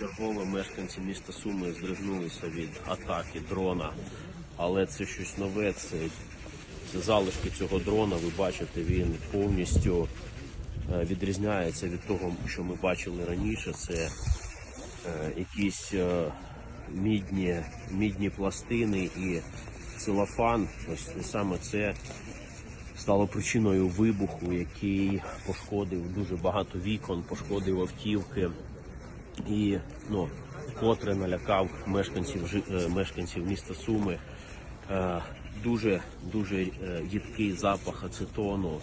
Чергово мешканці міста Суми здригнулися від атаки дрона, але це щось нове. Це, це залишки цього дрона. Ви бачите, він повністю е, відрізняється від того, що ми бачили раніше. Це е, якісь е, мідні, мідні пластини і целофан. Ось саме це стало причиною вибуху, який пошкодив дуже багато вікон, пошкодив автівки і ну, вкотре налякав мешканців е, мешканців міста Суми. Е, Дуже дуже е, їдкий запах ацетону.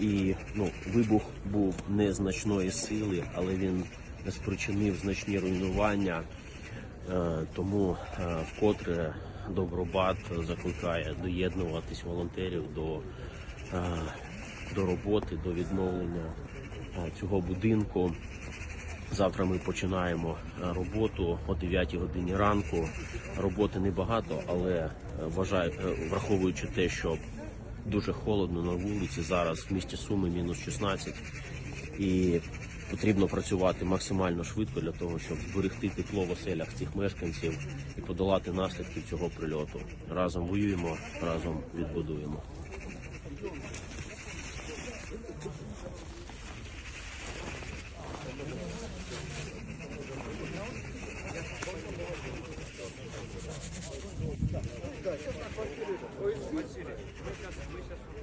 І ну, вибух був незначної сили, але він спричинив значні руйнування. Тому вкотре Добробат закликає доєднуватись волонтерів до, до роботи, до відновлення цього будинку. Завтра ми починаємо е, роботу о 9 годині ранку. Роботи небагато, але е, вважаю, е, враховуючи те, що дуже холодно на вулиці зараз в місті Суми мінус 16 і потрібно працювати максимально швидко для того, щоб зберегти тепло в оселях цих мешканців і подолати наслідки цього прильоту. Разом воюємо, разом відбудуємо. Василий, мы сейчас, мы сейчас...